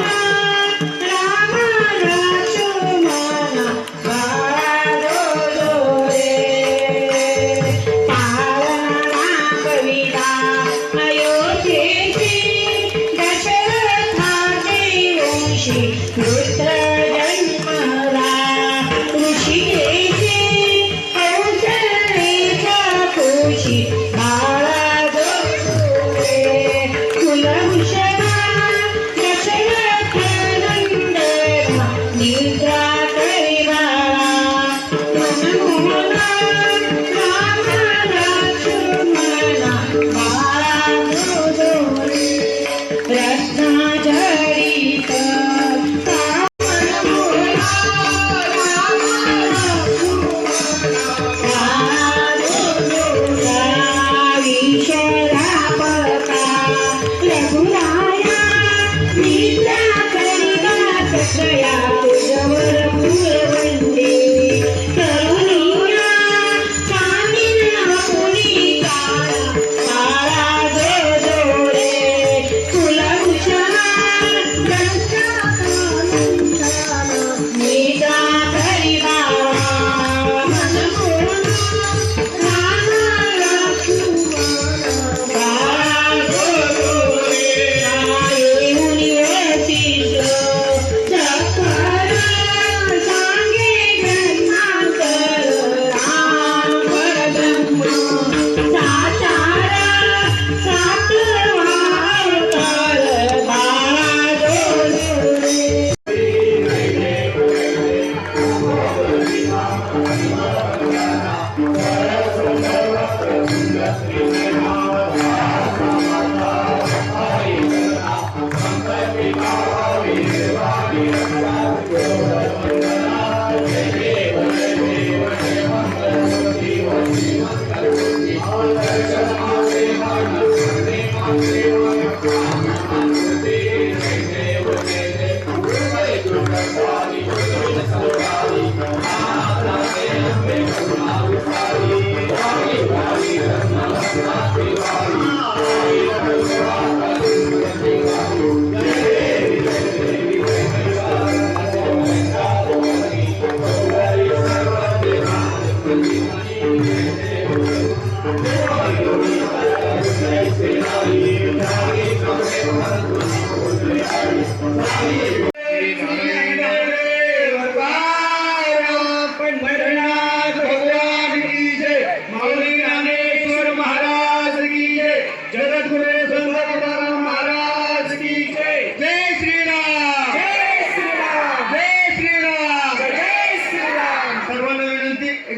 Rama Rama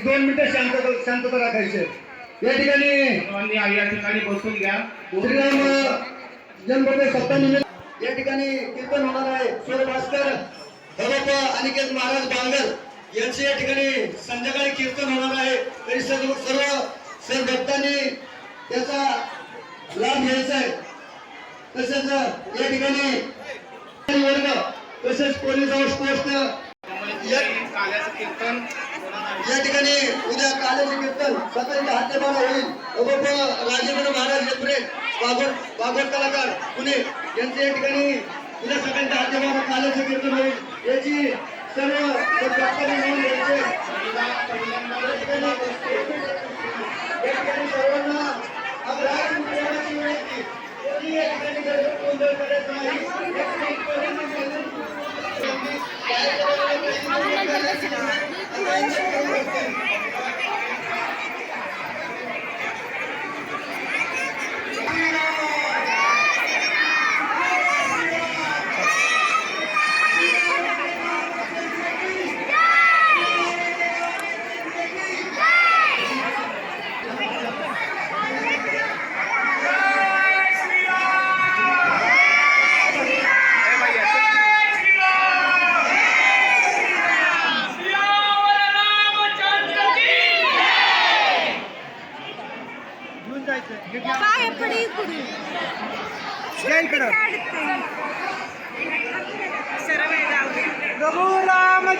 दोन मिनिटं शांतता शांतता राखायची. या ठिकाणी सर्वांनी या ठिकाणी बसून घ्या. श्रीराम जन्मते सप्तानिमित्त या ठिकाणी कीर्तन होणार आहे. सूर्य भास्कर भगत अनिकेत महाराज बांगर यांचे या ठिकाणी संध्याकाळी कीर्तन होणार आहे. तरी सर्व सर्व सर्व भक्तांनी त्याचा लाभ घ्यायचा आहे. तसेच या ठिकाणी वर्ग तसेच पोलीस हाऊस पोस्ट. कीर्तन या ठिकाणी उद्या काल्याचे कीर्तन सकाळी दहा ते होईल. अगोप राजेंद्र महाराज हेपरे बागोट बागोट कलाकार पुणे यांचे या ठिकाणी उद्या सकाळी दहा ते बारा काल्याचे कीर्तन होईल. याची सर्व भक्तांनी नोंद घ्यायची. या या ठिकाणी सर्वांना अग्रहाची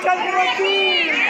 Chandra Chandra Chandra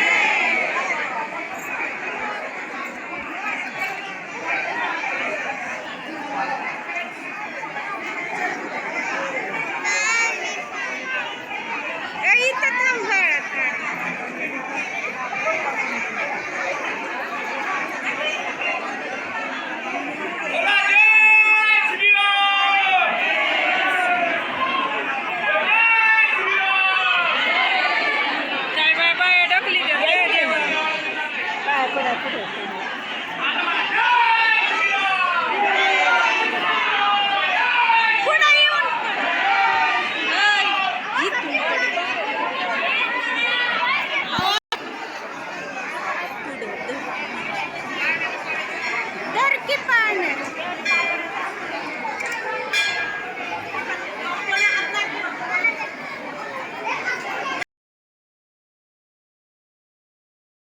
Brenner.